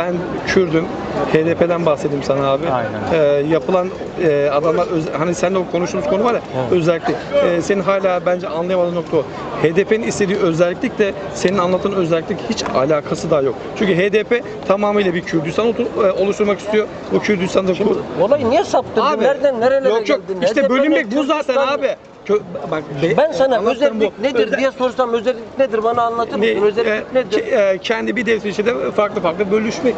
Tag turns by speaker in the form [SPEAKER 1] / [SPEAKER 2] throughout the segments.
[SPEAKER 1] ben Kürdüm. HDP'den bahsedeyim sana abi.
[SPEAKER 2] Aynen.
[SPEAKER 1] Ee, yapılan e, adamlar öz- hani seninle o konuştuğumuz konu var ya özellikle e, senin hala bence anlayamadığın nokta o. HDP'nin istediği özellik de senin anlattığın özellik hiç alakası da yok. Çünkü HDP tamamıyla bir Kürdistan e, oluşturmak istiyor. Bu Kürdistan'da kur-
[SPEAKER 3] Olayı niye saptırdın?
[SPEAKER 1] Abi,
[SPEAKER 3] Nereden nerelere
[SPEAKER 1] Yok yok
[SPEAKER 3] geldin?
[SPEAKER 1] işte
[SPEAKER 3] HDP
[SPEAKER 1] bölünmek bu zaten abi. Kö- bak be-
[SPEAKER 3] Ben sana özellik
[SPEAKER 1] bu.
[SPEAKER 3] nedir
[SPEAKER 1] Özel-
[SPEAKER 3] diye sorsam özellik nedir bana anlatır
[SPEAKER 1] Ne-
[SPEAKER 3] mısın? Özellik
[SPEAKER 1] e,
[SPEAKER 3] nedir?
[SPEAKER 1] e, kendi bir devletin içinde farklı farklı bölüşmek,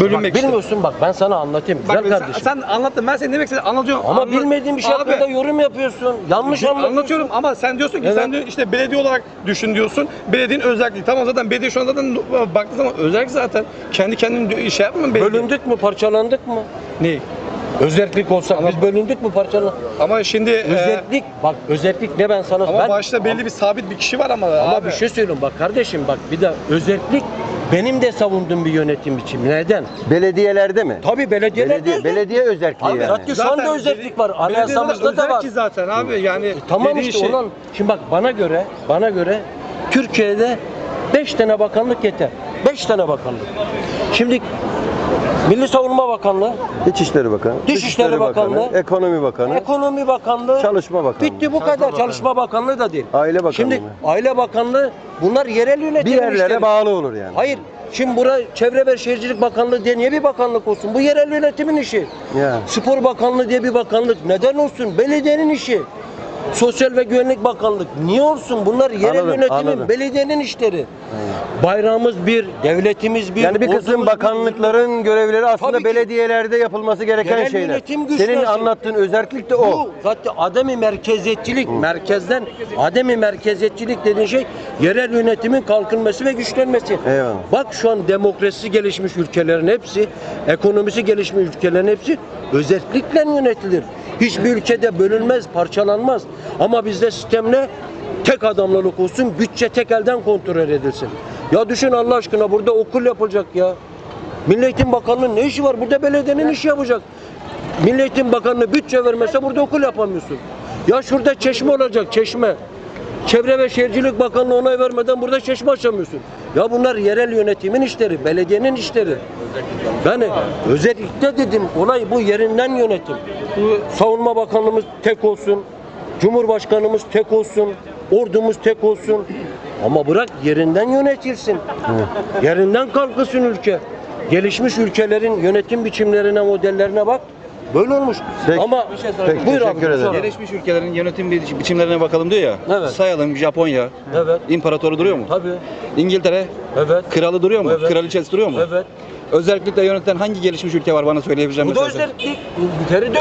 [SPEAKER 1] bölünmek
[SPEAKER 3] Bak,
[SPEAKER 1] işte.
[SPEAKER 3] bilmiyorsun bak ben sana anlatayım
[SPEAKER 1] Bak
[SPEAKER 3] güzel
[SPEAKER 1] sen,
[SPEAKER 3] kardeşim.
[SPEAKER 1] sen anlattın ben senin demek istediğini anlatıyorum.
[SPEAKER 3] Ama
[SPEAKER 1] Anla-
[SPEAKER 3] bilmediğin bir şey
[SPEAKER 1] Abi,
[SPEAKER 3] hakkında yorum yapıyorsun. Yanlış anlatıyorsun.
[SPEAKER 1] Anlatıyorum ama sen diyorsun ki
[SPEAKER 3] Evet.
[SPEAKER 1] sen diyor işte belediye olarak düşün diyorsun. Belediyenin özelliği. Tamam zaten belediye şu an zaten baktığın zaman özellik zaten. Kendi kendini şey yapma belediye.
[SPEAKER 3] Bölündük mü parçalandık mı?
[SPEAKER 1] Ne?
[SPEAKER 3] Özellik olsa biz bölündük mü parçalandık?
[SPEAKER 1] Ama şimdi e,
[SPEAKER 3] Özellik bak özellik ne ben sana
[SPEAKER 1] ama
[SPEAKER 3] ben,
[SPEAKER 1] başta belli bir sabit bir kişi var ama,
[SPEAKER 3] ama
[SPEAKER 1] abi.
[SPEAKER 3] bir şey söyleyeyim bak kardeşim bak bir de özellik benim de savunduğum bir yönetim biçimi. Neden?
[SPEAKER 4] Belediyelerde mi?
[SPEAKER 3] Tabii belediyelerde
[SPEAKER 4] Belediye,
[SPEAKER 3] özellik.
[SPEAKER 4] belediye özelliği
[SPEAKER 3] Abi
[SPEAKER 4] yani.
[SPEAKER 3] radyo şu anda özellik var. Anayasamızda da
[SPEAKER 1] özel
[SPEAKER 3] var.
[SPEAKER 1] ki zaten abi yani.
[SPEAKER 3] Tamam
[SPEAKER 1] dediğin
[SPEAKER 3] işte
[SPEAKER 1] şey-
[SPEAKER 3] olan. Şimdi bak bana göre bana göre Türkiye'de 5 tane bakanlık yeter. 5 tane bakanlık. Şimdi Milli Savunma Bakanlığı,
[SPEAKER 4] İçişleri Bakanı,
[SPEAKER 3] Dışişleri Bakanlığı,
[SPEAKER 4] Ekonomi Bakanı,
[SPEAKER 3] Ekonomi Bakanlığı,
[SPEAKER 4] Çalışma Bakanlığı.
[SPEAKER 3] bitti bu kadar. Çalışma Bakanlığı da değil.
[SPEAKER 4] Aile Bakanlığı
[SPEAKER 3] Şimdi
[SPEAKER 4] mı?
[SPEAKER 3] Aile Bakanlığı bunlar yerel
[SPEAKER 4] Bir
[SPEAKER 3] yönetim
[SPEAKER 4] yerlere
[SPEAKER 3] işleri.
[SPEAKER 4] bağlı olur yani.
[SPEAKER 3] Hayır. Şimdi bura Çevre ve Şehircilik Bakanlığı diye niye bir bakanlık olsun? Bu yerel yönetimin işi.
[SPEAKER 4] Ya.
[SPEAKER 3] Spor Bakanlığı diye bir bakanlık neden olsun? Belediyenin işi. Sosyal ve Güvenlik Bakanlık niye olsun? Bunlar yerel
[SPEAKER 4] Anladım,
[SPEAKER 3] yönetimin,
[SPEAKER 4] anladım.
[SPEAKER 3] belediyenin işleri. Bayrağımız bir, devletimiz bir.
[SPEAKER 4] Yani bir kısım
[SPEAKER 3] ordumuz bir.
[SPEAKER 4] bakanlıkların görevleri aslında
[SPEAKER 3] Tabii ki.
[SPEAKER 4] belediyelerde yapılması gereken
[SPEAKER 3] Yerel
[SPEAKER 4] şeyler. Senin anlattığın özellik de o.
[SPEAKER 3] Bu zaten ademi merkeziyetçilik, merkezden ademi merkeziyetçilik dediğin şey yerel yönetimin kalkınması ve güçlenmesi.
[SPEAKER 4] Eyvallah.
[SPEAKER 3] Bak şu an demokrasi gelişmiş ülkelerin hepsi, ekonomisi gelişmiş ülkelerin hepsi özellikle yönetilir. Hiçbir ülkede bölünmez, parçalanmaz. Ama bizde sistem ne? Tek adamlılık olsun, bütçe tek elden kontrol edilsin. Ya düşün Allah aşkına burada okul yapılacak ya. Milli Eğitim Bakanlığı'nın ne işi var? Burada belediyenin işi yapacak. Milli Eğitim Bakanlığı bütçe vermese burada okul yapamıyorsun. Ya şurada çeşme olacak, çeşme. Çevre ve Şehircilik Bakanlığı onay vermeden burada çeşme açamıyorsun. Ya bunlar yerel yönetimin işleri, belediyenin işleri. Yani özellikle dedim olay bu yerinden yönetim. Savunma Bakanlığımız tek olsun, Cumhurbaşkanımız tek olsun, ordumuz tek olsun. Ama bırak yerinden yönetilsin. Yerinden kalkısın ülke. Gelişmiş ülkelerin yönetim biçimlerine, modellerine bak. Böyle olmuş.
[SPEAKER 4] Peki.
[SPEAKER 3] Ama
[SPEAKER 4] Peki,
[SPEAKER 3] buyur abi.
[SPEAKER 4] teşekkür ederim.
[SPEAKER 2] Gelişmiş ülkelerin yönetim bi- biçimlerine bakalım diyor ya.
[SPEAKER 3] Evet.
[SPEAKER 2] Sayalım Japonya.
[SPEAKER 3] Evet.
[SPEAKER 2] İmparatoru duruyor mu?
[SPEAKER 3] Tabii.
[SPEAKER 2] İngiltere
[SPEAKER 3] Evet.
[SPEAKER 2] kralı duruyor mu?
[SPEAKER 3] Evet.
[SPEAKER 2] Kraliçesi duruyor mu?
[SPEAKER 3] Evet.
[SPEAKER 2] Özellikle yöneten hangi gelişmiş ülke var bana söyleyebileceğim
[SPEAKER 3] Bu da özellik. İngiltere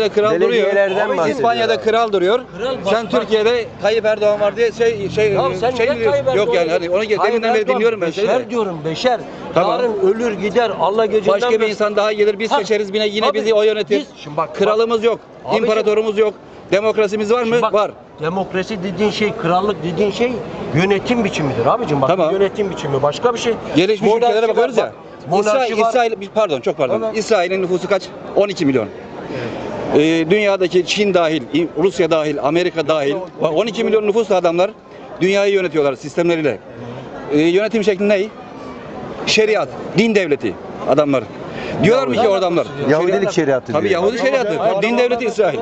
[SPEAKER 3] de
[SPEAKER 2] kral duruyor.
[SPEAKER 4] Belediyelerden bahsediyor.
[SPEAKER 2] İspanya'da
[SPEAKER 4] ya.
[SPEAKER 2] kral duruyor.
[SPEAKER 3] Kral
[SPEAKER 2] sen
[SPEAKER 3] bak-
[SPEAKER 2] Türkiye'de Tayyip Erdoğan var diye şey şey
[SPEAKER 3] Ya sen
[SPEAKER 2] şey
[SPEAKER 3] niye
[SPEAKER 2] diyorsun.
[SPEAKER 3] Tayyip
[SPEAKER 2] Yok yani hani onu
[SPEAKER 3] Tayyip
[SPEAKER 2] deminden beri
[SPEAKER 3] Erdoğan
[SPEAKER 2] dinliyorum ben seni.
[SPEAKER 3] Beşer
[SPEAKER 2] de.
[SPEAKER 3] diyorum beşer.
[SPEAKER 2] Tamam.
[SPEAKER 3] Yarın ölür gider Allah geceden
[SPEAKER 2] Başka bir
[SPEAKER 3] versin.
[SPEAKER 2] insan daha gelir biz
[SPEAKER 3] Ha,
[SPEAKER 2] seçeriz yine yine
[SPEAKER 3] tabii.
[SPEAKER 2] bizi o yönetir.
[SPEAKER 3] Biz- şimdi bak-
[SPEAKER 2] Kralımız yok.
[SPEAKER 3] Abicim-
[SPEAKER 2] imparatorumuz yok. Demokrasimiz var mı?
[SPEAKER 3] Şimdi bak,
[SPEAKER 2] var.
[SPEAKER 3] Demokrasi dediğin şey, krallık dediğin şey yönetim biçimidir abicim. Bak
[SPEAKER 2] Tamam.
[SPEAKER 3] yönetim biçimi başka bir şey.
[SPEAKER 2] Gelişmiş ülkelere bakıyoruz ya.
[SPEAKER 3] Monarşi
[SPEAKER 2] İsrail,
[SPEAKER 3] var.
[SPEAKER 2] İsrail, pardon çok pardon.
[SPEAKER 3] Tamam.
[SPEAKER 2] İsrail'in nüfusu kaç? 12 milyon. Ee, dünyadaki Çin dahil, Rusya dahil, Amerika dahil 12 milyon nüfuslu adamlar dünyayı yönetiyorlar sistemleriyle. Ee, yönetim şekli ne? Şeriat, din devleti adamlar. Diyorlar mı ki o adamlar?
[SPEAKER 4] Yahudilik şeriatı
[SPEAKER 2] Tabii
[SPEAKER 4] diyor.
[SPEAKER 2] Yahudi şeriatı.
[SPEAKER 3] Aynen.
[SPEAKER 2] Din devleti İsrail.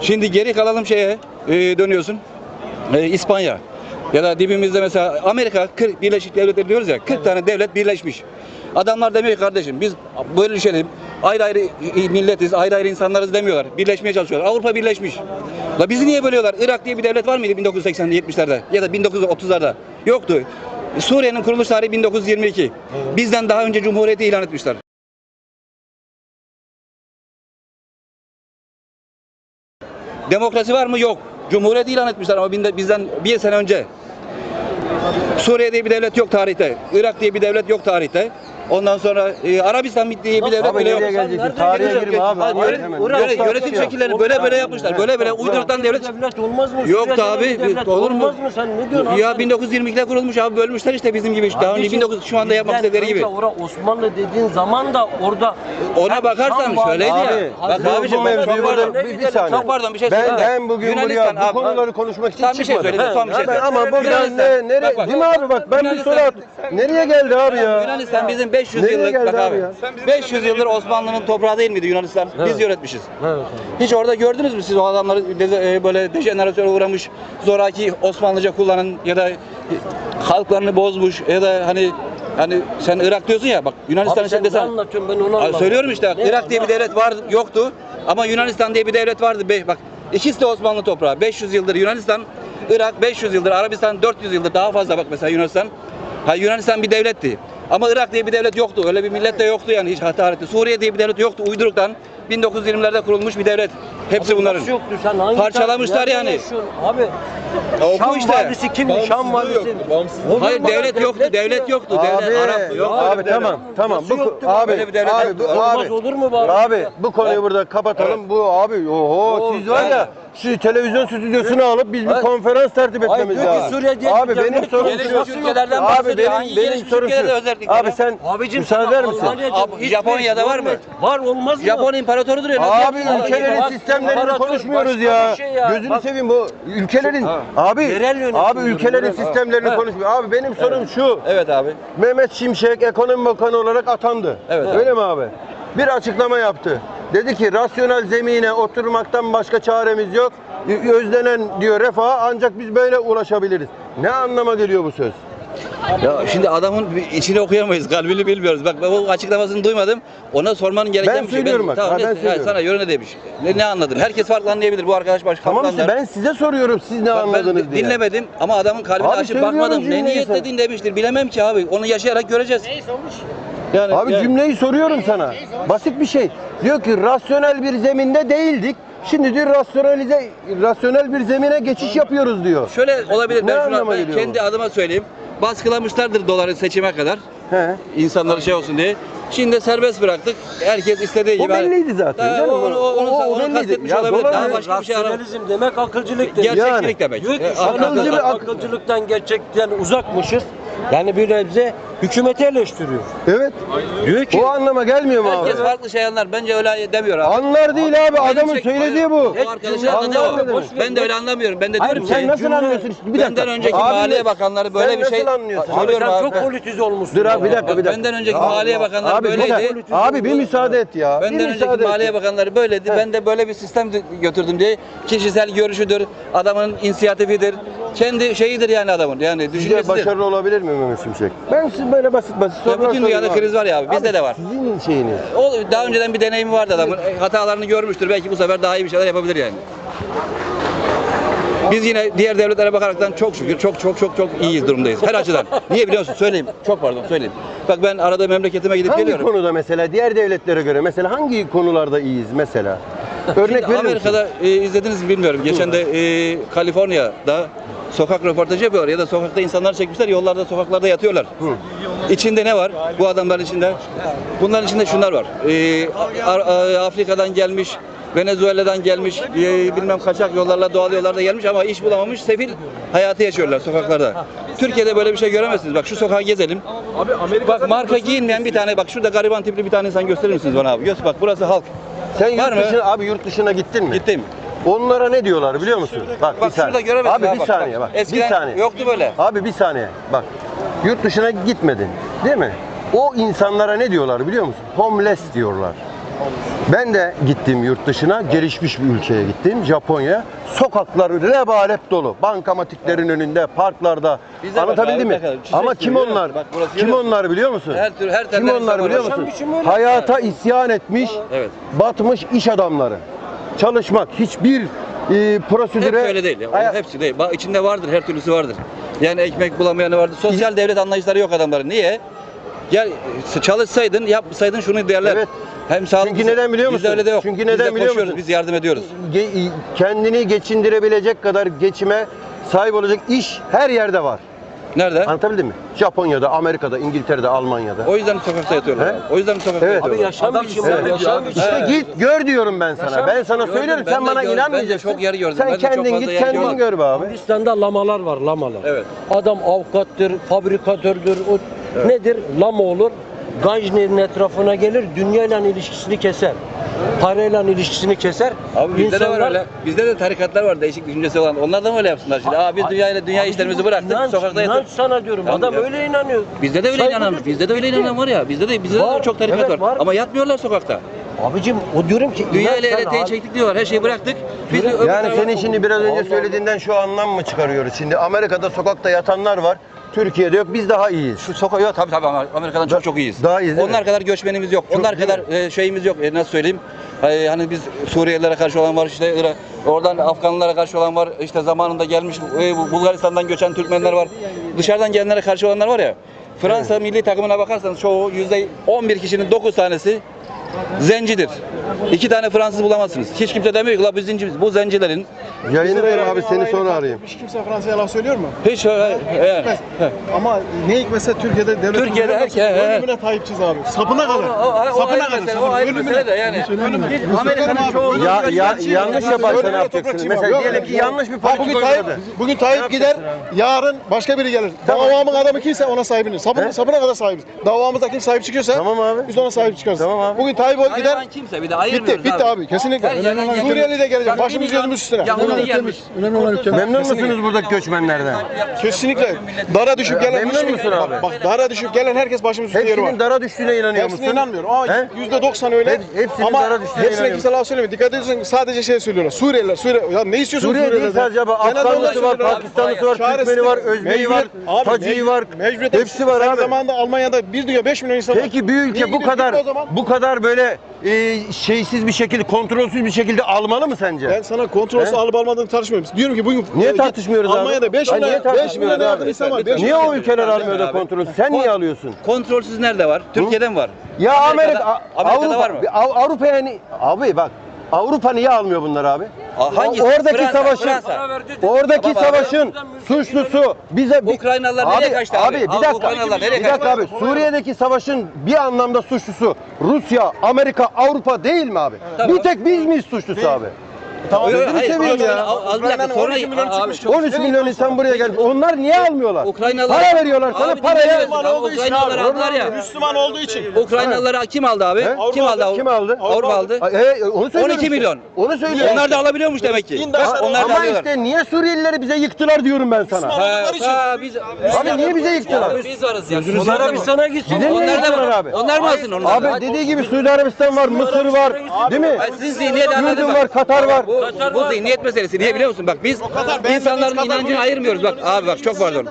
[SPEAKER 2] Şimdi geri kalalım şeye e, dönüyorsun. E, İspanya. Ya da dibimizde mesela Amerika 40 Birleşik Devletler diyoruz ya 40 tane devlet birleşmiş. Adamlar demiyor ki kardeşim biz bölüşelim. Ayrı ayrı milletiz, ayrı ayrı insanlarız demiyorlar. Birleşmeye çalışıyorlar. Avrupa birleşmiş. La bizi niye bölüyorlar? Irak diye bir devlet var mıydı 1980'de 70'lerde ya da 1930'larda? Yoktu. Suriye'nin kuruluş tarihi 1922. Bizden daha önce cumhuriyeti ilan etmişler. Demokrasi var mı? Yok. Cumhuriyet ilan etmişler ama bizden bir sene önce. Suriye diye bir devlet yok tarihte. Irak diye bir devlet yok tarihte. Ondan sonra e, Arabistan diye bir devlet
[SPEAKER 4] Abi
[SPEAKER 2] bile yok.
[SPEAKER 4] nereye geleceksin?
[SPEAKER 3] Nereden
[SPEAKER 4] Tarihe girme abi.
[SPEAKER 2] Hayır,
[SPEAKER 4] Hayır, hemen.
[SPEAKER 2] yönet-
[SPEAKER 4] Yok,
[SPEAKER 2] yönetim
[SPEAKER 4] yok.
[SPEAKER 2] şekillerini böyle böyle yapmışlar. Böyle böyle uyduruktan devlet.
[SPEAKER 3] devlet olmaz mı?
[SPEAKER 2] Yok
[SPEAKER 3] Suriye'de
[SPEAKER 2] abi,
[SPEAKER 3] bir devlet
[SPEAKER 2] olur mu?
[SPEAKER 3] Olmaz mı? Sen ne diyorsun?
[SPEAKER 2] Ya
[SPEAKER 3] abi?
[SPEAKER 2] 1922'de kurulmuş abi bölmüşler işte bizim gibi. Daha önce
[SPEAKER 3] Abiciğim,
[SPEAKER 2] 19 şu anda yapmak
[SPEAKER 3] bizden
[SPEAKER 2] istedikleri gibi.
[SPEAKER 3] önce Ora Osmanlı dediğin zaman da orada
[SPEAKER 2] Ona bakarsan şöyleydi ya.
[SPEAKER 4] Abi,
[SPEAKER 2] Bak
[SPEAKER 4] bu- mevzuyu
[SPEAKER 2] çok
[SPEAKER 4] burada
[SPEAKER 2] pardon.
[SPEAKER 4] bir, bir saniye.
[SPEAKER 2] Çok pardon bir şey
[SPEAKER 4] Ben,
[SPEAKER 2] söyleyeyim.
[SPEAKER 4] ben bugün buraya bu
[SPEAKER 2] abi-
[SPEAKER 4] konuları konuşmak için
[SPEAKER 2] Tam bir şey
[SPEAKER 4] çıkmadım.
[SPEAKER 2] söyleyeyim. Son bir şey
[SPEAKER 4] ben- ama buradan ne,
[SPEAKER 2] Yunanistan-
[SPEAKER 4] nereye,
[SPEAKER 2] Bak, bak.
[SPEAKER 4] değil mi abi bak ben bir soru
[SPEAKER 2] Yunanistan-
[SPEAKER 4] at. Nereye geldi abi ya?
[SPEAKER 2] Yunanistan bizim 500
[SPEAKER 4] Nereye
[SPEAKER 2] yıllık
[SPEAKER 4] geldi
[SPEAKER 2] bak
[SPEAKER 4] abi
[SPEAKER 2] abi.
[SPEAKER 4] ya?
[SPEAKER 2] 500 yıldır Osmanlı'nın toprağı değil miydi Yunanistan? Biz yönetmişiz.
[SPEAKER 3] Evet.
[SPEAKER 2] Hiç orada gördünüz mü siz o adamları deze- e, böyle dejenerasyona uğramış, zoraki Osmanlıca kullanan ya da halklarını bozmuş ya da hani hani sen Irak diyorsun ya bak Yunanistan
[SPEAKER 3] Abi sen
[SPEAKER 2] için
[SPEAKER 3] ne
[SPEAKER 2] desen.
[SPEAKER 3] anlatıyorsun ben onu
[SPEAKER 2] Abi
[SPEAKER 3] anlamadım.
[SPEAKER 2] söylüyorum işte bak
[SPEAKER 3] Ne?
[SPEAKER 2] Irak diye bir devlet vardı yoktu ama Yunanistan diye bir devlet vardı. Be, bak ikisi de Osmanlı toprağı. 500 yıldır Yunanistan, Irak 500 yıldır, Arabistan 400 yıldır daha fazla bak mesela Yunanistan. Ha Yunanistan bir devletti. Ama Irak diye bir devlet yoktu. Öyle bir millet de yoktu yani hiç hataretli. Suriye diye bir devlet yoktu. Uyduruktan 1920'lerde kurulmuş bir devlet. Hepsi
[SPEAKER 3] Abi
[SPEAKER 2] bunların.
[SPEAKER 3] nasıl yoktu sen hangi
[SPEAKER 2] Parçalamışlar yani.
[SPEAKER 3] yaşıyorsun? Abi
[SPEAKER 2] oku
[SPEAKER 3] Şam
[SPEAKER 2] işte.
[SPEAKER 3] valisi kimdi? Şam valisi. Olur
[SPEAKER 2] Hayır
[SPEAKER 3] mu?
[SPEAKER 2] devlet yoktu. Devlet yoktu.
[SPEAKER 4] Abi,
[SPEAKER 2] Devlet Arap yok.
[SPEAKER 4] abi tamam tamam.
[SPEAKER 3] Nasıl
[SPEAKER 4] Bu
[SPEAKER 3] yoktu?
[SPEAKER 4] abi
[SPEAKER 2] Böyle bir devlet
[SPEAKER 4] abi
[SPEAKER 2] yoktu.
[SPEAKER 4] bu
[SPEAKER 3] Olmaz
[SPEAKER 4] abi.
[SPEAKER 3] olur mu bari?
[SPEAKER 4] Abi bu konuyu burada kapatalım. Bu abi oho siz var ya şu televizyon stüdyosunu alıp biz bir
[SPEAKER 3] Evet.
[SPEAKER 4] konferans tertip etmemiz
[SPEAKER 3] diyor ki
[SPEAKER 4] lazım.
[SPEAKER 3] Suriye diye
[SPEAKER 4] Abi benim sorum şu.
[SPEAKER 2] Ülkelerden
[SPEAKER 4] Abi
[SPEAKER 2] bahsediyor.
[SPEAKER 4] benim
[SPEAKER 2] Hangi
[SPEAKER 4] benim
[SPEAKER 2] gelişmiş
[SPEAKER 4] sorum
[SPEAKER 2] ülkelerde
[SPEAKER 4] şu.
[SPEAKER 2] özellikle
[SPEAKER 4] Abi
[SPEAKER 2] ya?
[SPEAKER 4] sen
[SPEAKER 3] Abicim
[SPEAKER 4] müsaade
[SPEAKER 3] sana
[SPEAKER 4] eder misin?
[SPEAKER 3] Hiçbir
[SPEAKER 2] Japonya'da var mı?
[SPEAKER 3] Var olmaz mı?
[SPEAKER 2] Japon imparatorudur ya.
[SPEAKER 4] Abi ülkelerin
[SPEAKER 3] bak,
[SPEAKER 4] sistemlerini
[SPEAKER 3] imparator
[SPEAKER 4] konuşmuyoruz
[SPEAKER 3] başka
[SPEAKER 4] ya.
[SPEAKER 3] bir şey.
[SPEAKER 4] Gözünü
[SPEAKER 3] Bak-
[SPEAKER 4] seveyim bu ülkelerin abi
[SPEAKER 3] Yerel yönetim
[SPEAKER 4] abi
[SPEAKER 3] diyorum,
[SPEAKER 4] ülkelerin
[SPEAKER 3] yerel.
[SPEAKER 4] sistemlerini konuşmuyor. Abi benim sorum şu.
[SPEAKER 2] Evet abi.
[SPEAKER 4] Mehmet Şimşek ekonomi bakanı olarak atandı.
[SPEAKER 2] Evet.
[SPEAKER 4] Öyle mi abi? Bir açıklama yaptı. Dedi ki rasyonel zemine oturmaktan başka çaremiz yok. Özlenen diyor refaha ancak biz böyle ulaşabiliriz. Ne anlama geliyor bu söz?
[SPEAKER 2] Ya şimdi adamın içini okuyamayız, kalbini bilmiyoruz. Bak ben o açıklamasını duymadım. Ona sormanın gereken
[SPEAKER 4] Ben
[SPEAKER 2] bir şey.
[SPEAKER 4] söylüyorum bak,
[SPEAKER 2] Tamam,
[SPEAKER 4] ha,
[SPEAKER 2] ne-
[SPEAKER 4] ben
[SPEAKER 2] ha,
[SPEAKER 4] söylüyorum.
[SPEAKER 2] sana göre ne demiş? Ne, ne anladın? Herkes farklı anlayabilir. Bu arkadaş başka
[SPEAKER 4] Tamam
[SPEAKER 2] farklı
[SPEAKER 4] işte
[SPEAKER 2] anlar.
[SPEAKER 4] ben size soruyorum siz ne
[SPEAKER 2] Bak
[SPEAKER 4] anladınız
[SPEAKER 2] ben
[SPEAKER 4] diye.
[SPEAKER 2] dinlemedim ama adamın kalbini
[SPEAKER 4] Abi
[SPEAKER 2] açıp bakmadım. Ne niyetle dinlemiştir bilemem ki abi. Onu yaşayarak göreceğiz. Yani,
[SPEAKER 4] Abi
[SPEAKER 2] yani-
[SPEAKER 4] cümleyi soruyorum sana. Basit bir şey. Diyor ki rasyonel bir zeminde değildik. Şimdi diyor rasyonelize rasyonel bir zemine geçiş yapıyoruz diyor.
[SPEAKER 2] Şöyle olabilir.
[SPEAKER 4] Ne
[SPEAKER 2] Ben, şunu,
[SPEAKER 4] anlama
[SPEAKER 2] ben
[SPEAKER 4] geliyor
[SPEAKER 2] kendi
[SPEAKER 4] bu?
[SPEAKER 2] adıma söyleyeyim. Baskılamışlardır doları seçime kadar.
[SPEAKER 4] He.
[SPEAKER 2] insanları şey olsun diye. Şimdi serbest bıraktık. Herkes istediği
[SPEAKER 4] O
[SPEAKER 2] gibi.
[SPEAKER 4] belliydi zaten,
[SPEAKER 2] Daha
[SPEAKER 4] canım.
[SPEAKER 2] onu, onu, onu,
[SPEAKER 4] O- o
[SPEAKER 2] onu
[SPEAKER 4] belliydi.
[SPEAKER 2] kastetmiş
[SPEAKER 4] Ya
[SPEAKER 2] olabilir.
[SPEAKER 4] dolar
[SPEAKER 2] Daha
[SPEAKER 4] ne?
[SPEAKER 2] başka bir şey aramaz.
[SPEAKER 3] Rasyonalizm demek akılcılık demek.
[SPEAKER 2] Gerçekçilik
[SPEAKER 4] Yani.
[SPEAKER 2] demek.
[SPEAKER 3] Diyor ki
[SPEAKER 2] E,
[SPEAKER 3] şu an
[SPEAKER 2] akılcı-
[SPEAKER 4] akılcı bir-
[SPEAKER 3] akılcılıktan gerçekten uzakmışız. Yani bir nebze hükümeti eleştiriyor.
[SPEAKER 4] Evet.
[SPEAKER 3] Diyor ki
[SPEAKER 4] O anlama gelmiyor mu abi?
[SPEAKER 2] Herkes farklı şey anlar. Bence öyle demiyor abi.
[SPEAKER 4] Anlar değil abi. Adamın söylediği bu.
[SPEAKER 2] O arkadaşın anladığı
[SPEAKER 4] Anlar
[SPEAKER 2] o.
[SPEAKER 4] ne demek?
[SPEAKER 2] Ben de öyle anlamıyorum. Ben de
[SPEAKER 3] Hayır,
[SPEAKER 2] diyorum
[SPEAKER 4] Sen
[SPEAKER 2] ki.
[SPEAKER 4] nasıl anlıyorsun? Bir dakika.
[SPEAKER 2] Benden önceki
[SPEAKER 4] Abi
[SPEAKER 2] maliye
[SPEAKER 4] ne-
[SPEAKER 2] bakanları böyle
[SPEAKER 4] sen
[SPEAKER 2] bir şey.
[SPEAKER 4] nasıl anlıyorsun?
[SPEAKER 3] Abi
[SPEAKER 2] Söylüyorum
[SPEAKER 3] sen
[SPEAKER 2] abi.
[SPEAKER 3] çok politize olmuşsun.
[SPEAKER 4] Dur abi, bir dakika, bir dakika.
[SPEAKER 2] Benden önceki
[SPEAKER 4] abi, bir
[SPEAKER 2] böyleydi.
[SPEAKER 4] dakika. Abi bir müsaade et ya.
[SPEAKER 2] Benden önceki
[SPEAKER 4] et.
[SPEAKER 2] maliye bakanları böyleydi. Ben de böyle bir sistem götürdüm diye. Kişisel görüşüdür, adamın inisiyatifidir. Kendi şeyidir yani adamın. Yani
[SPEAKER 4] Sizce
[SPEAKER 2] düşüncesidir.
[SPEAKER 4] başarılı olabilir mi Mehmet Şimşek? Ben size böyle basit basit
[SPEAKER 2] Ya
[SPEAKER 4] sorular
[SPEAKER 2] bütün dünyada
[SPEAKER 4] soruyorum
[SPEAKER 2] kriz var ya abi. Bizde de var.
[SPEAKER 4] Sizin şeyiniz.
[SPEAKER 2] O daha önceden bir deneyimi vardı adamın. E, Hatalarını görmüştür. Belki bu sefer daha iyi bir şeyler yapabilir yani. Biz yine diğer devletlere bakaraktan çok şükür çok çok çok çok iyiyiz durumdayız. Her açıdan. Niye biliyor musun? Söyleyeyim. Çok pardon söyleyeyim. Bak ben arada memleketime gidip
[SPEAKER 4] Hangi
[SPEAKER 2] geliyorum.
[SPEAKER 4] konuda mesela diğer devletlere göre mesela hangi konularda iyiyiz mesela? Örnek
[SPEAKER 2] Şimdi? Amerika'da e, izlediniz mi bilmiyorum. Geçen de e, Kaliforniya'da sokak röportajı yapıyorlar ya da sokakta insanlar çekmişler yollarda sokaklarda yatıyorlar. İçinde ne var bu adamların içinde? Bunların içinde şunlar var. E, Ar- Ar- Afrika'dan gelmiş, Venezuela'dan gelmiş, e, bilmem kaçak yollarla doğal yollarda gelmiş ama iş bulamamış sefil hayatı yaşıyorlar sokaklarda. Türkiye'de böyle bir şey göremezsiniz. Bak şu sokağa gezelim. Bak marka giyinmeyen bir tane bak şurada gariban tipli bir tane insan gösterir misiniz bana abi? Göz bak burası halk.
[SPEAKER 4] Sen yurt
[SPEAKER 2] Var mı?
[SPEAKER 4] dışına, abi yurt dışına gittin mi?
[SPEAKER 2] Gittim.
[SPEAKER 4] Onlara ne diyorlar biliyor musun? Bak,
[SPEAKER 2] Bak
[SPEAKER 4] bir saniye.
[SPEAKER 2] göremezsin
[SPEAKER 4] Abi
[SPEAKER 2] ha,
[SPEAKER 4] bir
[SPEAKER 2] bak,
[SPEAKER 4] saniye
[SPEAKER 2] bak.
[SPEAKER 4] bak.
[SPEAKER 2] Eskiden
[SPEAKER 4] bir saniye.
[SPEAKER 2] yoktu böyle.
[SPEAKER 4] Abi bir saniye. Bak. Yurt dışına gitmedin. Değil mi? O insanlara ne diyorlar biliyor musun? Homeless diyorlar. Ben de gittim yurt dışına, gelişmiş bir ülkeye gittim, Japonya. Sokaklar rebalet dolu. Bankamatiklerin önünde, parklarda.
[SPEAKER 2] Bize bak
[SPEAKER 4] Anlatabildim
[SPEAKER 2] abi,
[SPEAKER 4] mi?
[SPEAKER 2] bak, çiçek
[SPEAKER 4] Ama kim
[SPEAKER 2] görüyor
[SPEAKER 4] onlar?
[SPEAKER 2] Bak, burası
[SPEAKER 4] kim
[SPEAKER 2] görüyor musun?
[SPEAKER 4] onlar biliyor musun?
[SPEAKER 2] Her tür her
[SPEAKER 4] Kim
[SPEAKER 2] telden
[SPEAKER 4] onlar
[SPEAKER 2] insan
[SPEAKER 4] biliyor
[SPEAKER 2] var.
[SPEAKER 4] musun?
[SPEAKER 3] biçim öyle.
[SPEAKER 4] Hayata isyan etmiş,
[SPEAKER 2] Evet.
[SPEAKER 4] batmış iş adamları. Çalışmak, hiçbir e, prosedüre...
[SPEAKER 2] Hepsi öyle değil. Ya. Hepsi değil. Bak içinde vardır, her türlüsü vardır. Yani ekmek bulamayanı vardır. Sosyal devlet anlayışları yok adamların. Niye? Gel çalışsaydın, yapsaydın şunu derler.
[SPEAKER 4] Evet.
[SPEAKER 2] Hem sağlık
[SPEAKER 4] Çünkü neden biliyor
[SPEAKER 2] Bizde
[SPEAKER 4] musun?
[SPEAKER 2] öyle de yok.
[SPEAKER 4] Çünkü
[SPEAKER 2] Biz
[SPEAKER 4] neden
[SPEAKER 2] de
[SPEAKER 4] biliyor musun?
[SPEAKER 2] Biz yardım ediyoruz.
[SPEAKER 4] Ge- kendini geçindirebilecek kadar geçime sahip olacak iş her yerde var.
[SPEAKER 2] Nerede?
[SPEAKER 4] Anlatabildim mi? Japonya'da, Amerika'da, İngiltere'de, Almanya'da.
[SPEAKER 2] O yüzden mi sokakta yatıyorlar?
[SPEAKER 4] He?
[SPEAKER 2] O yüzden mi sokakta
[SPEAKER 4] Evet.
[SPEAKER 2] yatıyorlar?
[SPEAKER 3] Abi yaşam
[SPEAKER 1] Adam
[SPEAKER 3] biçimi,
[SPEAKER 1] evet.
[SPEAKER 3] yaşam biçimi.
[SPEAKER 4] İşte
[SPEAKER 2] Evet.
[SPEAKER 4] git gör diyorum ben sana.
[SPEAKER 3] Yaşam-
[SPEAKER 4] Ben sana
[SPEAKER 2] Gördüm,
[SPEAKER 4] söylüyorum
[SPEAKER 2] ben
[SPEAKER 4] sen bana
[SPEAKER 2] gördüm, ben de
[SPEAKER 4] inanmayacaksın.
[SPEAKER 2] çok yer gördüm,
[SPEAKER 4] Sen
[SPEAKER 2] ben
[SPEAKER 4] kendin git kendin
[SPEAKER 2] gördüm.
[SPEAKER 4] gör be abi.
[SPEAKER 3] Hindistan'da lamalar var lamalar.
[SPEAKER 2] Evet.
[SPEAKER 3] Adam avukattır, fabrikatördür, o nedir? Lama olur. Gajner'in etrafına gelir, dünyayla ilişkisini keser. Parayla ilişkisini keser.
[SPEAKER 2] Abi bizde de var
[SPEAKER 3] İnsanlar-
[SPEAKER 2] öyle. Bizde de tarikatlar var değişik düşüncesi olan. Onlar da mı öyle yapsınlar şimdi? Abi biz dünyayla dünya işlerimizi bıraktık,
[SPEAKER 3] inanç,
[SPEAKER 2] sokakta
[SPEAKER 3] inanç
[SPEAKER 2] yatıp.
[SPEAKER 3] sana diyorum.
[SPEAKER 2] Tamam
[SPEAKER 3] Adam
[SPEAKER 2] ya.
[SPEAKER 3] öyle inanıyor.
[SPEAKER 2] Bizde de öyle
[SPEAKER 3] Saygı
[SPEAKER 2] inanan,
[SPEAKER 3] duyuyorum.
[SPEAKER 2] bizde de öyle inanan var ya. Bizde de bizde
[SPEAKER 3] Var,
[SPEAKER 2] de çok tarikat
[SPEAKER 3] evet,
[SPEAKER 2] var.
[SPEAKER 3] var.
[SPEAKER 2] Ama yatmıyorlar sokakta.
[SPEAKER 3] Abicim o diyorum ki
[SPEAKER 2] Dünya
[SPEAKER 3] inanç
[SPEAKER 2] ile
[SPEAKER 3] sen
[SPEAKER 2] çektik diyorlar. Her şeyi bıraktık. Biz de öbür
[SPEAKER 4] Yani
[SPEAKER 2] tarafa-
[SPEAKER 4] senin şimdi biraz önce söylediğinden şu anlam mı çıkarıyoruz? Şimdi Amerika'da sokakta yatanlar var. Türkiye'de yok. Biz daha iyiyiz.
[SPEAKER 2] Şu sokağa yok tabii tabii Amerika'dan çok çok iyiyiz.
[SPEAKER 4] Daha iyiyiz, değil
[SPEAKER 2] Onlar
[SPEAKER 4] mi?
[SPEAKER 2] kadar göçmenimiz yok. Onlar
[SPEAKER 4] değil
[SPEAKER 2] kadar e, şeyimiz yok. E, nasıl söyleyeyim? E, hani biz Suriyelilere karşı olan var işte Irak- oradan Afganlılara karşı olan var. işte zamanında gelmiş e, bu Bulgaristan'dan göçen Türkmenler var. Dışarıdan gelenlere karşı olanlar var ya. Fransa milli takımına bakarsanız çoğu yüzde 11 kişinin 9 tanesi zencidir. İki tane Fransız bulamazsınız. Hiç kimse demiyor ki la biz zenciyiz. Bu zencilerin
[SPEAKER 4] Yayındayım abi seni sonra arayayım.
[SPEAKER 5] Hiç kimse Fransa'ya laf söylüyor mu?
[SPEAKER 2] hiç e, yani.
[SPEAKER 5] Ama ne hikmetse Türkiye'de devlet
[SPEAKER 2] Türkiye'de
[SPEAKER 5] ölümüne,
[SPEAKER 2] herke- he.
[SPEAKER 5] ölümüne taipçiz abi. Sapına kadar. Sapına kadar. sapına.
[SPEAKER 2] ayrı
[SPEAKER 5] Ölümüne.
[SPEAKER 2] mesele de yani. Biz Amerika'nın çoğu
[SPEAKER 4] Ya, ya, yanlış yaparsan ne yapacaksın?
[SPEAKER 5] toprakçıyım
[SPEAKER 4] Mesela diyelim ki yanlış bir politik
[SPEAKER 5] bugün Tayyip,
[SPEAKER 4] uyguladı.
[SPEAKER 5] bugün Tayyip gider, yarın başka biri gelir. Davamın adamı kimse ona sahibiniz. Sapına,
[SPEAKER 4] He?
[SPEAKER 5] sapına kadar sahibiz. Davamızda kim sahip çıkıyorsa
[SPEAKER 4] Tamam abi.
[SPEAKER 5] biz de ona sahip çıkarız.
[SPEAKER 4] Tamam abi.
[SPEAKER 5] Bugün Tayyip gider,
[SPEAKER 2] Gariban kimse bir de ayırmıyoruz
[SPEAKER 5] bitti, bitti abi. Kesinlikle. Suriyeli de gelecek.
[SPEAKER 2] Bak, bir
[SPEAKER 5] Başımız
[SPEAKER 2] milyon
[SPEAKER 5] gözümüz üstüne.
[SPEAKER 2] Yahudi gelmiş.
[SPEAKER 4] Memnun musunuz buradaki göçmenlerden?
[SPEAKER 5] Kesinlikle. Dara düşüp gelen
[SPEAKER 4] Memnun
[SPEAKER 5] Müslüman-
[SPEAKER 4] musun abi?
[SPEAKER 5] Bak, bak dara düşüp gelen herkes başımız üstünde yeri var.
[SPEAKER 4] Hepsinin dara düştüğüne inanıyor musun?
[SPEAKER 5] Hepsine inanmıyorum ama
[SPEAKER 4] He?
[SPEAKER 5] yüzde doksan öyle.
[SPEAKER 4] Hep- hepsinin
[SPEAKER 5] ama
[SPEAKER 4] dara düştüğüne
[SPEAKER 5] hepsine
[SPEAKER 4] inanıyorum.
[SPEAKER 5] kimse laf söylemiyor. Dikkat ediyorsun sadece şey söylüyorlar. Suriyeliler, Suriye. Ya ne istiyorsun
[SPEAKER 4] Suriye değil
[SPEAKER 5] Suriyelilerden?
[SPEAKER 4] sadece abi.
[SPEAKER 5] Genelde onlar
[SPEAKER 4] Afganlısı var,
[SPEAKER 5] söylüyorlar.
[SPEAKER 4] Pakistanlısı var,
[SPEAKER 5] Çaresiz
[SPEAKER 4] Türkmeni var,
[SPEAKER 5] değil.
[SPEAKER 4] Özbeği var,
[SPEAKER 5] Mecburiyet- abi,
[SPEAKER 4] var.
[SPEAKER 5] mecburiyet-
[SPEAKER 4] Hepsi var
[SPEAKER 5] Sen
[SPEAKER 4] abi.
[SPEAKER 5] zamanında Almanya'da bir dünya 5 milyon insan var.
[SPEAKER 4] Peki bir
[SPEAKER 5] Niye
[SPEAKER 4] ülke bu kadar
[SPEAKER 5] Gitme o zaman.
[SPEAKER 4] bu kadar böyle e, şeysiz bir şekilde, kontrolsüz bir şekilde almalı mı sence?
[SPEAKER 5] Ben sana kontrolsüz
[SPEAKER 4] He?
[SPEAKER 5] alıp almadığını tartışmıyorum. Diyorum ki bugün
[SPEAKER 4] Niye
[SPEAKER 5] e,
[SPEAKER 4] tartışmıyoruz abi?
[SPEAKER 5] Almanya'da 5
[SPEAKER 4] Ay, niye
[SPEAKER 5] milyon, 5
[SPEAKER 4] tartışmıyoruz
[SPEAKER 5] milyon
[SPEAKER 4] abi?
[SPEAKER 5] insan var. Beş
[SPEAKER 4] Niye
[SPEAKER 5] milyon.
[SPEAKER 4] o ülkeler almıyor da
[SPEAKER 2] Abi.
[SPEAKER 4] kontrolsüz? Sen niye alıyorsun?
[SPEAKER 2] Kontrolsüz nerede var? Türkiye'de mi var?
[SPEAKER 4] Ya
[SPEAKER 2] Amerika'da-
[SPEAKER 4] Amerika,
[SPEAKER 2] Amerika'da var mı?
[SPEAKER 4] Av- Avrupa'ya ni- abi bak Avrupa niye almıyor bunları abi?
[SPEAKER 2] Aa, hangisi?
[SPEAKER 4] Oradaki
[SPEAKER 2] Fransa,
[SPEAKER 4] savaşın
[SPEAKER 2] Fransa.
[SPEAKER 4] oradaki
[SPEAKER 2] Tamam abi.
[SPEAKER 4] savaşın suçlusu bize bir-
[SPEAKER 2] Ukraynalılar nereye kaçtı abi?
[SPEAKER 4] Abi bir
[SPEAKER 2] Abi,
[SPEAKER 4] dakika.
[SPEAKER 2] Ukraynalılar nereye
[SPEAKER 4] Bir dakika
[SPEAKER 2] kaçtı?
[SPEAKER 4] abi. Suriye'deki savaşın bir anlamda suçlusu Rusya, Amerika, Avrupa değil mi abi? Bir tek biz miyiz suçlusu abi?
[SPEAKER 2] Tamam, hayır,
[SPEAKER 4] seveyim
[SPEAKER 2] hayır,
[SPEAKER 4] ya.
[SPEAKER 2] al- al bir dakika,
[SPEAKER 5] Ukrayna'nın
[SPEAKER 2] sonra
[SPEAKER 5] 12 milyon
[SPEAKER 2] abi,
[SPEAKER 5] çıkmış.
[SPEAKER 4] 13 milyon insan buraya geldi. Onlar niye almıyorlar?
[SPEAKER 2] Ukraynalılar
[SPEAKER 4] Para veriyorlar sana
[SPEAKER 2] Abi
[SPEAKER 4] paraya.
[SPEAKER 2] dinlemiyorsun.
[SPEAKER 5] Müslüman olduğu için
[SPEAKER 2] Ukraynalılar
[SPEAKER 5] abi.
[SPEAKER 2] aldılar ya.
[SPEAKER 5] Müslüman olduğu için.
[SPEAKER 2] Ukraynalıları kim aldı abi?
[SPEAKER 4] He?
[SPEAKER 2] Kim aldı?
[SPEAKER 4] Kim aldı?
[SPEAKER 2] Avrupa aldı.
[SPEAKER 4] E, onu söylüyorum
[SPEAKER 2] 12
[SPEAKER 4] işte.
[SPEAKER 2] milyon.
[SPEAKER 4] Onu söylüyorum.
[SPEAKER 2] Onlar da alabiliyormuş demek ki. Onlar da
[SPEAKER 4] Ama
[SPEAKER 2] alıyorlar.
[SPEAKER 4] işte niye Suriyelileri bize yıktılar diyorum ben sana.
[SPEAKER 2] Ha, ha, biz,
[SPEAKER 4] Abi niye bize yıktılar?
[SPEAKER 2] biz varız ya.
[SPEAKER 3] Suudi Arabistan'a gitsin.
[SPEAKER 4] Bize niye
[SPEAKER 2] Onlar da
[SPEAKER 4] yıktılar
[SPEAKER 2] mı?
[SPEAKER 4] abi?
[SPEAKER 2] Onlar mı alsın onlar? da?
[SPEAKER 4] Abi dediği gibi Suudi Arabistan var, Mısır var, değil mi?
[SPEAKER 2] Ay, Sizin zihniyet anladın
[SPEAKER 4] Ürdün var, Katar var.
[SPEAKER 2] Bu, bu zihniyet meselesi. Niye biliyor musun? Bak biz insanların inancını ayırmıyoruz. Bak abi bak çok pardon.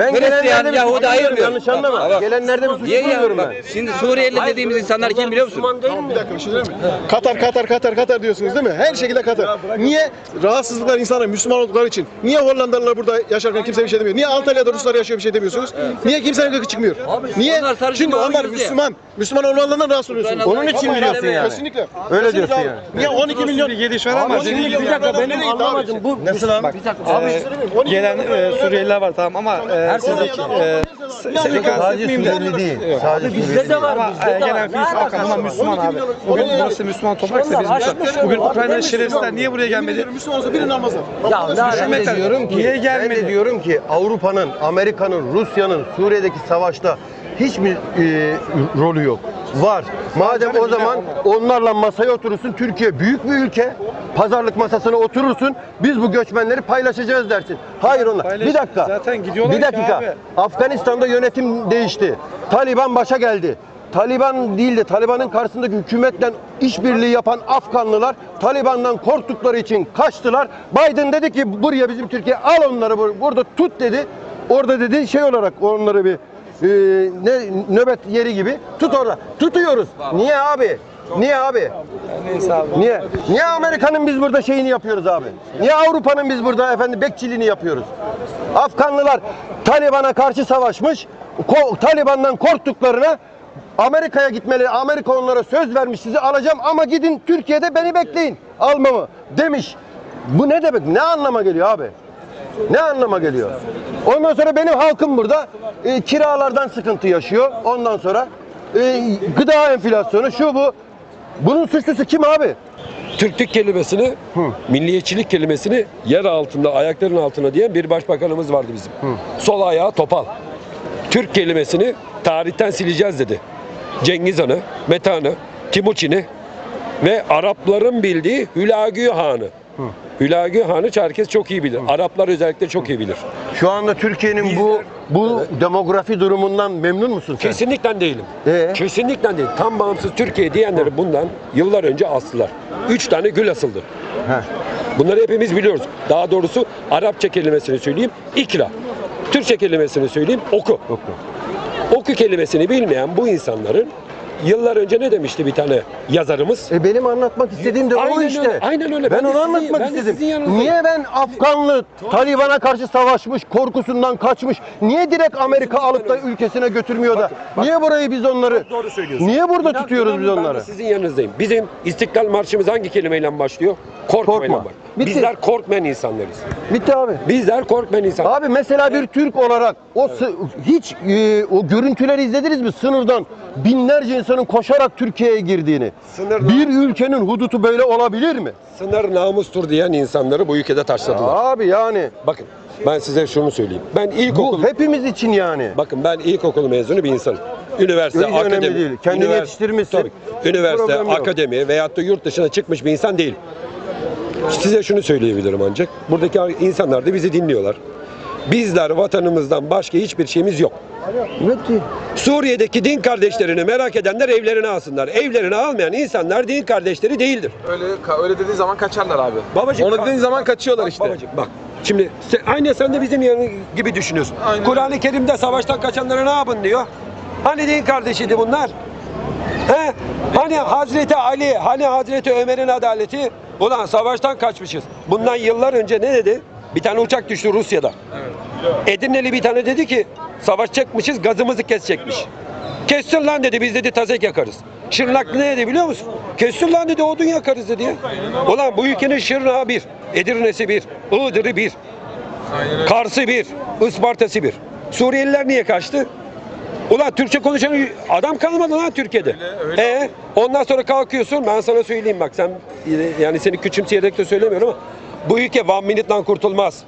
[SPEAKER 4] Ben
[SPEAKER 2] Hristiyan, Yahudi ayırmıyor.
[SPEAKER 4] yanlış anlama.
[SPEAKER 2] Ama-
[SPEAKER 4] Gelenlerde bir suç bulmuyorum ben.
[SPEAKER 2] şimdi Suriyeli dediğimiz insanlar kim biliyor musun?
[SPEAKER 3] Müslüman değil mi?
[SPEAKER 5] Bir dakika bir şey değil mi? Katar, Katar, Katar, Katar diyorsunuz değil mi? Her şekilde Katar. Niye rahatsızlıklar insanlar Müslüman oldukları için? Niye Hollandalılar burada yaşarken kimse bir şey demiyor? Niye Antalya'da Ruslar yaşıyor bir şey demiyorsunuz? Niye kimsenin gıkı çıkmıyor? Niye? Çünkü onlar. Müslüman. Müslüman olmalarından rahatsız oluyorsunuz. Onun için
[SPEAKER 2] öyle
[SPEAKER 5] yani. Kesinlikle.
[SPEAKER 4] Öyle diyorsun yani.
[SPEAKER 5] Niye 12 milyon?
[SPEAKER 1] Var ama
[SPEAKER 5] 12 milyon
[SPEAKER 3] Bir dakika benim
[SPEAKER 5] abi?
[SPEAKER 3] anlamadım. Bu
[SPEAKER 4] Nasıl abi?
[SPEAKER 1] Ee, gelen e, Suriyeliler var tamam ama e, sizdeki e, s- seni
[SPEAKER 4] Sadece
[SPEAKER 1] kastetmeyeyim de
[SPEAKER 4] Suriyeli değil. Sadece Suriyeli
[SPEAKER 3] bizde de
[SPEAKER 4] değil.
[SPEAKER 3] var.
[SPEAKER 1] ama
[SPEAKER 3] Bizde
[SPEAKER 1] e,
[SPEAKER 3] de
[SPEAKER 1] gelen
[SPEAKER 3] var.
[SPEAKER 1] Filiz
[SPEAKER 3] alakası
[SPEAKER 1] Hakan ama? Müslüman abi. Bugün burası Müslüman topraksa biz Müslüman. Bugün
[SPEAKER 3] onlar.
[SPEAKER 1] Ukraynalı şerefsizler niye buraya gelmedi?
[SPEAKER 5] Müslüman olsa birini almazlar.
[SPEAKER 3] Ya ne
[SPEAKER 4] diyorum ki,
[SPEAKER 1] Niye
[SPEAKER 4] ben
[SPEAKER 1] gelmedi?
[SPEAKER 4] de diyorum ki Avrupa'nın, Amerika'nın, Rusya'nın Suriye'deki savaşta hiç mi e, rolü yok? Var. Madem o zaman onlarla masaya oturursun. Türkiye büyük bir ülke. Pazarlık masasına oturursun. Biz bu göçmenleri paylaşacağız dersin. Hayır onlar. Bir dakika.
[SPEAKER 1] Zaten gidiyorlar
[SPEAKER 4] Bir
[SPEAKER 1] ki
[SPEAKER 4] dakika.
[SPEAKER 1] abi.
[SPEAKER 4] Afganistan'da yönetim değişti. Taliban başa geldi. Taliban değil de Taliban'ın karşısındaki hükümetle işbirliği yapan Afganlılar Taliban'dan korktukları için kaçtılar. Biden dedi ki buraya bizim Türkiye al onları bur- burada tut dedi. Orada dedi şey olarak onları bir e, ne nöbet yeri gibi tut orada. Tutuyoruz. Niye abi? Niye abi?
[SPEAKER 1] Neyse abi.
[SPEAKER 4] Niye? Niye Amerika'nın biz burada şeyini yapıyoruz abi? Niye Avrupa'nın biz burada efendim bekçiliğini yapıyoruz? Afganlılar Taliban'a karşı savaşmış. Ko- Taliban'dan korktuklarına Amerika'ya gitmeli. Amerika onlara söz vermiş sizi alacağım ama gidin Türkiye'de beni bekleyin. Almamı demiş. Bu ne demek? Ne anlama geliyor abi? Ne anlama geliyor? Ondan sonra benim halkım burada e, kiralardan sıkıntı yaşıyor. Ondan sonra e, gıda enflasyonu şu bu. Bunun suçlusu kim abi?
[SPEAKER 6] Türklük kelimesini, milliyetçilik kelimesini yer altında, ayakların altına diyen bir başbakanımız vardı bizim. Sol ayağı topal. Türk kelimesini tarihten sileceğiz dedi. Cengiz Han'ı, Metehan'ı, Timuçin'i ve Arapların bildiği Hülagü Han'ı. Hülagü Han'ı herkes çok iyi bilir. Araplar özellikle çok iyi bilir.
[SPEAKER 4] Şu anda Türkiye'nin bu bu demografi durumundan memnun musun sen?
[SPEAKER 6] Kesinlikle değilim.
[SPEAKER 4] Ee?
[SPEAKER 6] Kesinlikle değil. Tam bağımsız Türkiye diyenleri bundan yıllar önce astılar. Üç tane gül asıldı.
[SPEAKER 4] Heh.
[SPEAKER 6] Bunları hepimiz biliyoruz. Daha doğrusu Arapça kelimesini söyleyeyim. ikra. Türkçe kelimesini söyleyeyim. Oku.
[SPEAKER 4] Oku.
[SPEAKER 6] Oku kelimesini bilmeyen bu insanların yıllar önce ne demişti bir tane yazarımız?
[SPEAKER 4] E benim anlatmak istediğim de o
[SPEAKER 6] Aynen
[SPEAKER 4] işte.
[SPEAKER 6] öyle, aynen öyle.
[SPEAKER 4] Ben,
[SPEAKER 6] Ben
[SPEAKER 4] onu
[SPEAKER 6] sizin-
[SPEAKER 4] anlatmak
[SPEAKER 6] ben
[SPEAKER 4] istedim. Niye ben Afganlı Taliban'a karşı savaşmış, korkusundan kaçmış? Niye direkt Amerika alıp da ülkesine götürmüyor da? Niye burayı biz onları?
[SPEAKER 6] Doğru söylüyorsun.
[SPEAKER 4] Niye burada
[SPEAKER 6] İnan-
[SPEAKER 4] tutuyoruz biz
[SPEAKER 6] Ben
[SPEAKER 4] onları?
[SPEAKER 6] sizin yanınızdayım. Bizim İstiklal Marşımız hangi kelimeyle başlıyor? Korkmayla
[SPEAKER 4] Korkma.
[SPEAKER 6] bak.
[SPEAKER 4] Bitti.
[SPEAKER 6] Bizler korkmayan insanlarız.
[SPEAKER 4] Bitti abi.
[SPEAKER 6] Bizler korkmayan insanlar.
[SPEAKER 4] Abi mesela bir Türk olarak o sı- hiç e, o görüntüleri izlediniz mi sınırdan binlerce insanın koşarak Türkiye'ye girdiğini?
[SPEAKER 6] Sınır-
[SPEAKER 4] Bir ülkenin hudutu böyle olabilir mi?
[SPEAKER 6] Sınır namustur diyen insanları bu ülkede taşladılar.
[SPEAKER 4] Abi yani
[SPEAKER 6] Bakın ben size şunu söyleyeyim. Ben ilkokul
[SPEAKER 4] bu hepimiz için yani.
[SPEAKER 6] Bakın ben ilkokul mezunu bir insanım. Üniversite,
[SPEAKER 4] Hiç önemli
[SPEAKER 6] akademi.
[SPEAKER 4] değil. Kendini yetiştirmişsin.
[SPEAKER 6] Tabii. Üniversite,
[SPEAKER 4] Problem yok.
[SPEAKER 6] akademi veyahut da yurt dışına çıkmış bir insan değil. Size şunu söyleyebilirim ancak. Buradaki insanlar da bizi dinliyorlar. Bizler vatanımızdan başka hiçbir şeyimiz yok.
[SPEAKER 4] Evet.
[SPEAKER 6] Suriye'deki din kardeşlerini merak edenler evlerine alsınlar. Evlerine almayan insanlar din kardeşleri değildir.
[SPEAKER 7] Öyle öyle dediğin zaman kaçarlar abi.
[SPEAKER 6] Babacığım,
[SPEAKER 7] Onu dediğin zaman kaçıyorlar
[SPEAKER 6] Bak
[SPEAKER 7] işte.
[SPEAKER 6] babacığım bak. Şimdi sen, aynı sen de bizim yanı gibi düşünüyorsun. Kur'an-ı Kerim'de savaştan kaçanlara ne yapın diyor. Hani din kardeşiydi bunlar? He? Hani Hazreti Ali, hani Hazreti Ömer'in adaleti? Ulan savaştan kaçmışız. Bundan yıllar önce ne dedi? Bir tane uçak düştü Rusya'da. Edirneli bir tane dedi ki savaşacakmışız gazımızı kesecekmiş. Kessin lan dedi biz dedi tazek yakarız. Şırnak ne dedi biliyor musun? Kessin lan dedi odun yakarız dedi ya. Ulan bu ülkenin Şırnağı bir, Edirne'si bir, Iğdır'ı bir, Kars'ı bir, Isparta'sı bir. Suriyeliler niye kaçtı? Ulan Türkçe konuşan adam kalmadı lan Türkiye'de. E ondan sonra kalkıyorsun ben sana söyleyeyim bak sen yani seni küçümseyerek de söylemiyorum ama bu ülke one minute'dan kurtulmaz.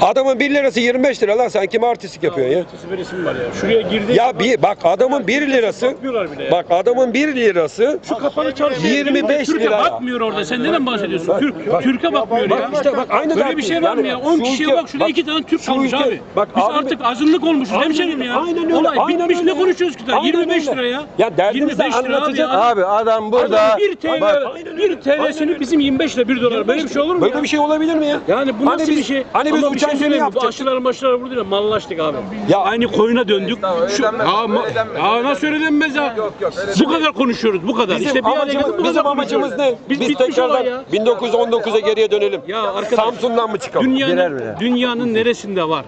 [SPEAKER 6] Adamın 1 lirası 25 lira lan sen kime artistik yapıyorsun ya?
[SPEAKER 8] Ötesi bir resim var ya. Şuraya girdi.
[SPEAKER 6] Ya bir bak adamın 1 lirası
[SPEAKER 8] Bakmıyorlar bile ya.
[SPEAKER 6] bak adamın 1 lirası
[SPEAKER 8] Şu kapalı çalışıyor.
[SPEAKER 6] 25
[SPEAKER 8] Türkiye
[SPEAKER 6] lira
[SPEAKER 8] bakmıyor orada. Sen neden bahsediyorsun? Türk, Türkiye bakmıyor
[SPEAKER 6] bak
[SPEAKER 8] ya.
[SPEAKER 6] işte bak aynı
[SPEAKER 8] Böyle bir şey var mı ya?
[SPEAKER 6] Yani
[SPEAKER 8] 10
[SPEAKER 6] şu
[SPEAKER 8] kişiye
[SPEAKER 6] ülke-
[SPEAKER 8] bak şurada
[SPEAKER 6] bak,
[SPEAKER 8] 2 tane Türk kalmış
[SPEAKER 6] ülke-
[SPEAKER 8] abi.
[SPEAKER 6] bak
[SPEAKER 8] Biz
[SPEAKER 6] abi-
[SPEAKER 8] artık azınlık olmuşuz hemşerim ya.
[SPEAKER 6] aynen öyle,
[SPEAKER 8] Olay
[SPEAKER 6] aynen
[SPEAKER 8] bitmiş
[SPEAKER 6] öyle.
[SPEAKER 8] ne konuşuyoruz ki daha?
[SPEAKER 6] Aynen
[SPEAKER 8] 25
[SPEAKER 6] öyle.
[SPEAKER 8] lira ya.
[SPEAKER 6] Ya derdimizi
[SPEAKER 8] 25 lira abi
[SPEAKER 6] anlatacak
[SPEAKER 8] ya.
[SPEAKER 4] Abi adam burada
[SPEAKER 8] Adam 1 TL,
[SPEAKER 4] Bak,
[SPEAKER 8] 1 TL'sini bizim 25 lira 1 dolar. Böyle bir şey olur mu
[SPEAKER 6] Böyle
[SPEAKER 8] ya?
[SPEAKER 6] bir şey olabilir mi ya?
[SPEAKER 8] Yani bu
[SPEAKER 6] Hani
[SPEAKER 8] nasıl
[SPEAKER 6] biz-
[SPEAKER 8] bir şey?
[SPEAKER 6] Hani biz
[SPEAKER 8] bir şey söyleyeyim? Bu aşıların başları burada ya mallaştık abi.
[SPEAKER 6] Ya-
[SPEAKER 8] aynı koyuna döndük. Şu, ya, ma- ya nasıl öyle denmez ya?
[SPEAKER 7] Yok, yok,
[SPEAKER 8] Bu kadar konuşuyoruz bu kadar.
[SPEAKER 6] Bizim
[SPEAKER 8] işte bir
[SPEAKER 6] amacımız,
[SPEAKER 8] geldik bu
[SPEAKER 6] bizim
[SPEAKER 8] kadar
[SPEAKER 6] amacımız ne? Biz,
[SPEAKER 8] Biz,
[SPEAKER 6] tekrardan
[SPEAKER 8] ya.
[SPEAKER 6] 1919'a geriye dönelim.
[SPEAKER 8] Ya arkadaş,
[SPEAKER 6] Samsun'dan mı çıkalım?
[SPEAKER 8] Dünyanın, dünyanın neresinde var?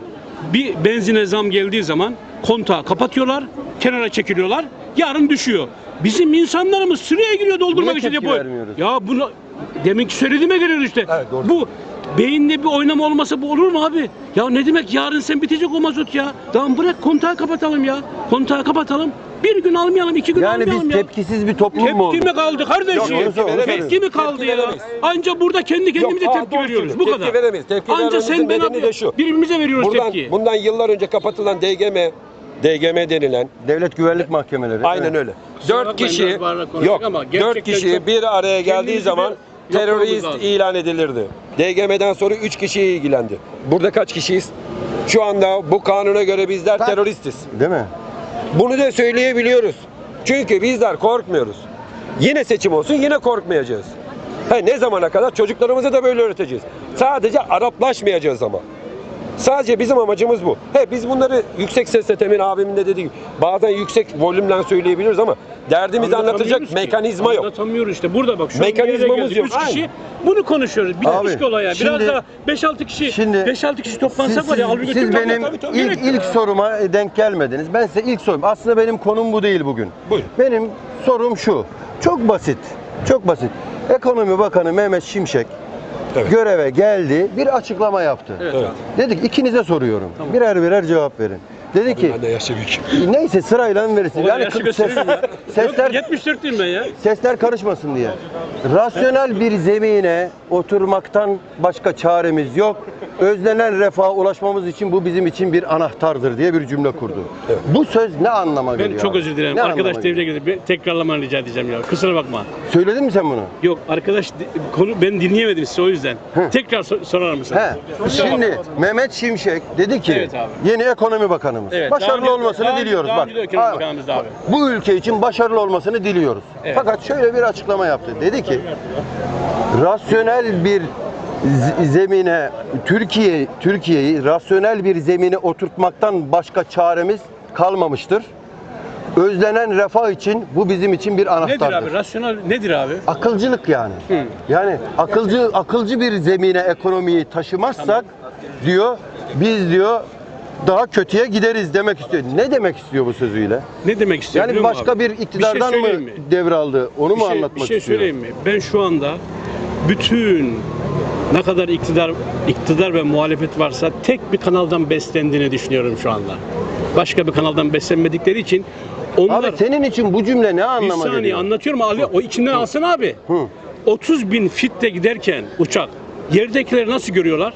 [SPEAKER 8] Bir benzine zam geldiği zaman kontağı kapatıyorlar, kenara çekiliyorlar, yarın düşüyor. Bizim insanlarımız sıraya giriyor doldurmak
[SPEAKER 4] Niye
[SPEAKER 8] için
[SPEAKER 4] tepki
[SPEAKER 8] depo.
[SPEAKER 4] vermiyoruz?
[SPEAKER 8] Ya bunu deminki söylediğime geliyor işte.
[SPEAKER 6] Evet, doğru.
[SPEAKER 8] Bu beyinde bir oynama olmasa bu olur mu abi? Ya ne demek yarın sen bitecek o mazot ya. Tamam bırak kontağı kapatalım ya. Kontağı kapatalım. Bir gün almayalım, iki gün
[SPEAKER 4] yani
[SPEAKER 8] almayalım
[SPEAKER 4] biz
[SPEAKER 8] ya.
[SPEAKER 4] tepkisiz bir toplum mu
[SPEAKER 8] Tepki
[SPEAKER 4] olduk?
[SPEAKER 8] mi kaldı kardeşim?
[SPEAKER 4] Yok, onu
[SPEAKER 8] tepki mi kaldı
[SPEAKER 6] Tepki
[SPEAKER 8] ya?
[SPEAKER 6] veremeyiz.
[SPEAKER 8] Anca burada kendi kendimize
[SPEAKER 6] Yok, aa,
[SPEAKER 8] tepki
[SPEAKER 6] doğru
[SPEAKER 8] veriyoruz. Bu
[SPEAKER 6] söylüyorsun.
[SPEAKER 8] kadar.
[SPEAKER 6] Tepki veremeyiz. Tepki
[SPEAKER 8] Anca
[SPEAKER 6] vermemizin
[SPEAKER 8] sen ben
[SPEAKER 6] nedeni de şu.
[SPEAKER 8] birbirimize veriyoruz
[SPEAKER 6] Buradan,
[SPEAKER 8] tepki.
[SPEAKER 6] bundan yıllar önce kapatılan DGM, DGM denilen
[SPEAKER 4] Devlet güvenlik mahkemeleri.
[SPEAKER 6] aynen
[SPEAKER 4] Evet.
[SPEAKER 6] öyle.
[SPEAKER 8] Kusura
[SPEAKER 6] Dört
[SPEAKER 8] bakmayın,
[SPEAKER 6] kişi
[SPEAKER 8] biraz bağırarak konuştuk
[SPEAKER 6] yok.
[SPEAKER 8] ama
[SPEAKER 6] Dört
[SPEAKER 8] gerçekten
[SPEAKER 6] kişi
[SPEAKER 8] çok
[SPEAKER 6] bir araya geldiği zaman
[SPEAKER 8] bir
[SPEAKER 6] terörist
[SPEAKER 8] lazım.
[SPEAKER 6] ilan edilirdi. DGM'den sonra üç kişi ilgilendi. Burada kaç kişiyiz? Şu anda bu kanuna göre bizler teröristiz.
[SPEAKER 4] Değil mi?
[SPEAKER 6] Bunu da söyleyebiliyoruz. Çünkü bizler korkmuyoruz. Yine seçim olsun yine korkmayacağız. Ha, ne zamana kadar? Çocuklarımızı da böyle öğreteceğiz. Sadece Araplaşmayacağız ama. Sadece bizim amacımız bu. He biz bunları yüksek sesle Temin abimin de dediği gibi bazen yüksek volümle söyleyebiliriz ama derdimizi anlatacak
[SPEAKER 8] ki.
[SPEAKER 6] mekanizma yok.
[SPEAKER 8] Anlatamıyoruz işte. Burada bak şu
[SPEAKER 6] Mekanizmamız yok.
[SPEAKER 8] Üç kişi
[SPEAKER 6] Aynen.
[SPEAKER 8] bunu konuşuyoruz. Bir
[SPEAKER 4] Abi,
[SPEAKER 8] de olaya. Biraz
[SPEAKER 4] şimdi-
[SPEAKER 8] daha 5-6 kişi
[SPEAKER 4] şimdi-
[SPEAKER 8] 5-6 kişi toplansak var ya.
[SPEAKER 4] siz-
[SPEAKER 8] al bir
[SPEAKER 4] siz
[SPEAKER 8] götür,
[SPEAKER 4] benim
[SPEAKER 8] tabii, tabii,
[SPEAKER 4] ilk,
[SPEAKER 8] gerek yok.
[SPEAKER 4] ilk soruma denk gelmediniz. Ben size ilk sorum. Aslında benim konum bu değil bugün.
[SPEAKER 6] Buyurun.
[SPEAKER 4] Benim sorum şu. Çok basit. Çok basit. Ekonomi Bakanı Mehmet Şimşek
[SPEAKER 6] Evet.
[SPEAKER 4] göreve geldi. Bir açıklama yaptı.
[SPEAKER 8] Evet.
[SPEAKER 4] Dedik ikinize soruyorum. Birer birer cevap verin. Dedi ki
[SPEAKER 6] Ben de
[SPEAKER 4] neyse sırayla verirsin. Yani
[SPEAKER 8] yaşı
[SPEAKER 4] ses-
[SPEAKER 8] gösteririm ya.
[SPEAKER 4] sesler
[SPEAKER 8] Yok, 74'lüyüm ben ya.
[SPEAKER 4] sesler karışmasın diye. Rasyonel bir zemine oturmaktan başka çaremiz yok. Özlenen refaha ulaşmamız için bu bizim için bir anahtardır diye bir cümle kurdu. Bu söz ne anlama
[SPEAKER 8] Ben
[SPEAKER 4] geliyor?
[SPEAKER 8] çok
[SPEAKER 4] abi?
[SPEAKER 8] özür dilerim.
[SPEAKER 4] Ne
[SPEAKER 8] Arkadaş devreye girdi. Bir Tekrarlamanı rica edeceğim ya. Kusura bakma.
[SPEAKER 4] Söyledin mi sen bunu?
[SPEAKER 8] Yok arkadaş di- konu ben dinleyemedim size o yüzden. Tekrar sor- sorar mısın?
[SPEAKER 4] He. Şimdi Mehmet Şimşek dedi ki
[SPEAKER 8] Evet abi.
[SPEAKER 4] yeni ekonomi bakanımız.
[SPEAKER 8] Evet, daha
[SPEAKER 4] başarılı olmasını
[SPEAKER 8] daha
[SPEAKER 4] diliyoruz.
[SPEAKER 8] daha
[SPEAKER 4] Bak. Abi. Bu ülke için başarılı olmasını diliyoruz.
[SPEAKER 8] Evet.
[SPEAKER 4] Fakat şöyle bir açıklama yaptı. Dedi ki rasyonel bir zemine Türkiye Türkiye'yi rasyonel bir zemine oturtmaktan başka çaremiz kalmamıştır. Özlenen refah için bu bizim için bir
[SPEAKER 8] Nedir
[SPEAKER 4] anahtardır.
[SPEAKER 8] abi? Rasyonel nedir abi?
[SPEAKER 4] Akılcılık yani. Yani akılcı akılcı bir zemine ekonomiyi taşımazsak diyor biz diyor daha kötüye gideriz demek istiyor. Ne demek istiyor bu sözüyle?
[SPEAKER 8] Ne demek istiyor
[SPEAKER 4] Yani
[SPEAKER 8] biliyor
[SPEAKER 4] başka
[SPEAKER 8] abi?
[SPEAKER 4] bir iktidardan
[SPEAKER 8] şey
[SPEAKER 4] mı
[SPEAKER 8] mi?
[SPEAKER 4] devraldı? Onu
[SPEAKER 8] Bir
[SPEAKER 4] mu
[SPEAKER 8] şey,
[SPEAKER 4] anlatmak
[SPEAKER 8] bir şey
[SPEAKER 4] istiyor?
[SPEAKER 8] söyleyeyim mi? Ben şu anda bütün ne kadar iktidar iktidar ve muhalefet varsa tek bir kanaldan beslendiğini düşünüyorum şu anda. Başka bir kanaldan beslenmedikleri için onlar
[SPEAKER 4] Abi senin için bu cümle ne
[SPEAKER 8] bir
[SPEAKER 4] anlama
[SPEAKER 8] saniye
[SPEAKER 4] geliyor?
[SPEAKER 8] anlatıyorum abi. O içinden alsın abi.
[SPEAKER 4] Hı.
[SPEAKER 8] 30 bin fitte giderken uçak yerdekileri nasıl görüyorlar?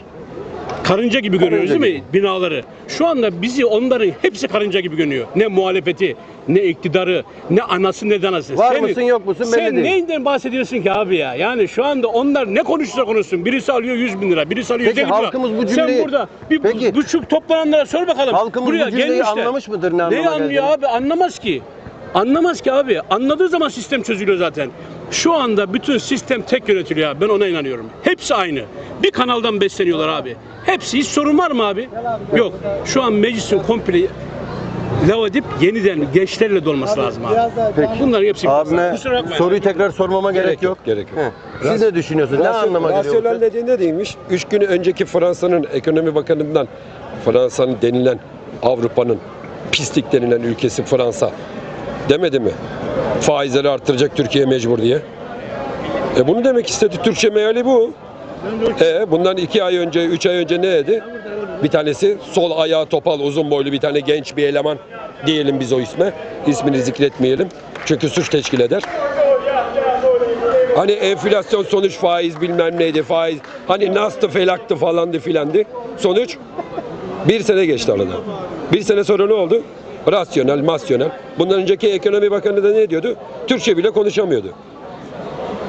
[SPEAKER 8] Karınca gibi görüyoruz değil mi binaları? Şu anda bizi onların hepsi karınca gibi görünüyor. Ne muhalefeti, ne iktidarı, ne anası ne danası.
[SPEAKER 4] Var mısın, yok musun belli
[SPEAKER 8] Sen
[SPEAKER 4] değil.
[SPEAKER 8] neyinden bahsediyorsun ki abi ya? Yani şu anda onlar ne konuşursa konuşsun. Birisi alıyor 100 bin lira, birisi alıyor
[SPEAKER 4] Peki
[SPEAKER 8] 150 bin lira.
[SPEAKER 4] halkımız bu
[SPEAKER 8] Sen
[SPEAKER 4] cümleyi-
[SPEAKER 8] burada bir
[SPEAKER 4] Peki-
[SPEAKER 8] buçuk toplananlara sor bakalım.
[SPEAKER 4] Halkımız bu cümleyi anlamış mıdır ne
[SPEAKER 8] Neyi
[SPEAKER 4] anlama
[SPEAKER 8] anlıyor
[SPEAKER 4] geldiğini?
[SPEAKER 8] abi? Anlamaz ki. Anlamaz ki abi. Anladığı zaman sistem çözülüyor zaten. Şu anda bütün sistem tek yönetiliyor abi. Ben ona inanıyorum. Hepsi aynı. Bir kanaldan besleniyorlar abi. Hepsi hiç sorun var mı abi? Yok. Şu an meclisin komple lav edip yeniden gençlerle dolması lazım abi.
[SPEAKER 4] Peki.
[SPEAKER 8] Bunların hepsi
[SPEAKER 4] Abime
[SPEAKER 8] Kusura bakmayın.
[SPEAKER 4] soruyu tekrar sormama gerek, yok.
[SPEAKER 6] Gerek yok.
[SPEAKER 4] He. Siz ne düşünüyorsunuz? Ne
[SPEAKER 6] Rasyon-
[SPEAKER 4] anlama geliyor? bu
[SPEAKER 6] Rasyonel dediği ne değilmiş? Üç gün önceki Fransa'nın ekonomi bakanından Fransa'nın denilen Avrupa'nın pislik denilen ülkesi Fransa demedi mi? Faizleri arttıracak Türkiye mecbur diye. E bunu demek istedi. Türkçe meali bu. E bundan iki ay önce, üç ay önce ne dedi? Bir tanesi sol ayağı topal, uzun boylu bir tane genç bir eleman diyelim biz o isme. İsmini zikretmeyelim. Çünkü suç teşkil eder. Hani enflasyon sonuç faiz bilmem neydi faiz. Hani nastı felaktı falandı filandı. Sonuç bir sene geçti arada. Bir sene sonra ne oldu? Rasyonel, masyonel. Bundan önceki ekonomi bakanı da ne diyordu? Türkçe bile konuşamıyordu.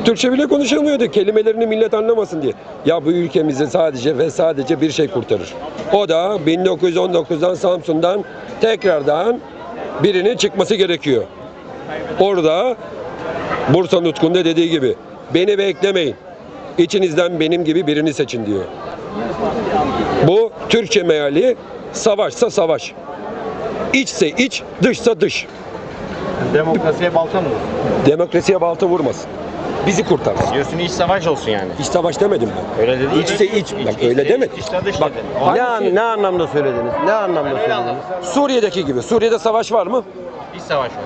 [SPEAKER 6] Türkçe bile konuşamıyordu. Kelimelerini millet anlamasın diye. Ya bu ülkemizi sadece ve sadece bir şey kurtarır. O da 1919'dan Samsun'dan tekrardan birinin çıkması gerekiyor. Orada Bursa Nutku'nda dediği gibi beni beklemeyin. İçinizden benim gibi birini seçin diyor. Bu Türkçe meali savaşsa savaş. İçse iç, dışsa dış.
[SPEAKER 9] Demokrasiye balta mı?
[SPEAKER 6] Demokrasiye balta vurmasın. Bizi kurtarsın.
[SPEAKER 9] Diyorsun iç savaş olsun yani.
[SPEAKER 6] İç savaş demedim ben.
[SPEAKER 9] Öyle dedi.
[SPEAKER 6] İçse iç. Bak öyle demedim.
[SPEAKER 9] İçte dış
[SPEAKER 6] Bak
[SPEAKER 9] dedin.
[SPEAKER 4] Ne, an- ne anlamda söylediniz? Ne anlamda söylediniz?
[SPEAKER 6] Suriye'deki gibi. Suriye'de savaş var mı?
[SPEAKER 9] İç savaş var.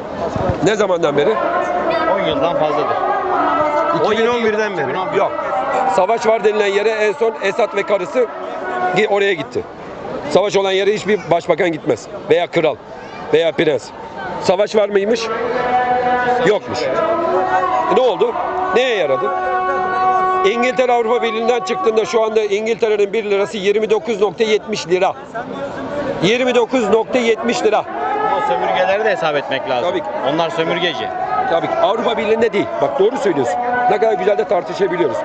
[SPEAKER 6] Ne zamandan beri?
[SPEAKER 9] 10 yıldan fazladır.
[SPEAKER 4] 2011'den beri.
[SPEAKER 6] Yok. Savaş var denilen yere en son Esad ve karısı oraya gitti. Savaş olan yere hiçbir başbakan gitmez. Veya kral. Veya prens. Savaş var mıymış? Yokmuş. Ne oldu? Neye yaradı? İngiltere Avrupa Birliği'nden çıktığında şu anda İngiltere'nin 1 lirası 29.70 lira. 29.70 lira.
[SPEAKER 9] Ama sömürgeleri de hesap etmek lazım.
[SPEAKER 6] Tabii ki.
[SPEAKER 9] Onlar sömürgeci.
[SPEAKER 6] Tabii ki Avrupa Birliği'nde değil. Bak doğru söylüyorsun. Ne kadar güzel de tartışabiliyoruz.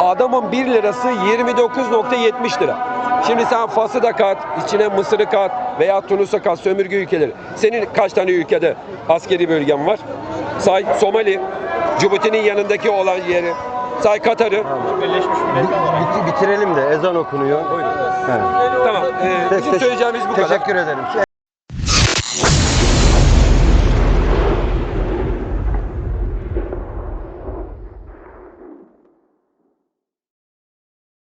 [SPEAKER 6] Adamın 1 lirası 29.70 lira. Şimdi sen Fas'ı da kat, içine Mısır'ı kat veya Tunus'u kat, sömürge ülkeleri. Senin kaç tane ülkede askeri bölgen var? Say Somali, Cibuti'nin yanındaki olan yeri. Say Katar'ı.
[SPEAKER 9] Birleşmiş Milletler olarak.
[SPEAKER 4] Biti- bitirelim de ezan okunuyor.
[SPEAKER 6] Buyurun.
[SPEAKER 4] He.
[SPEAKER 6] Tamam. Ee, bizim söyleyeceğimiz bu kadar.
[SPEAKER 4] Teşekkür ederim. Şey,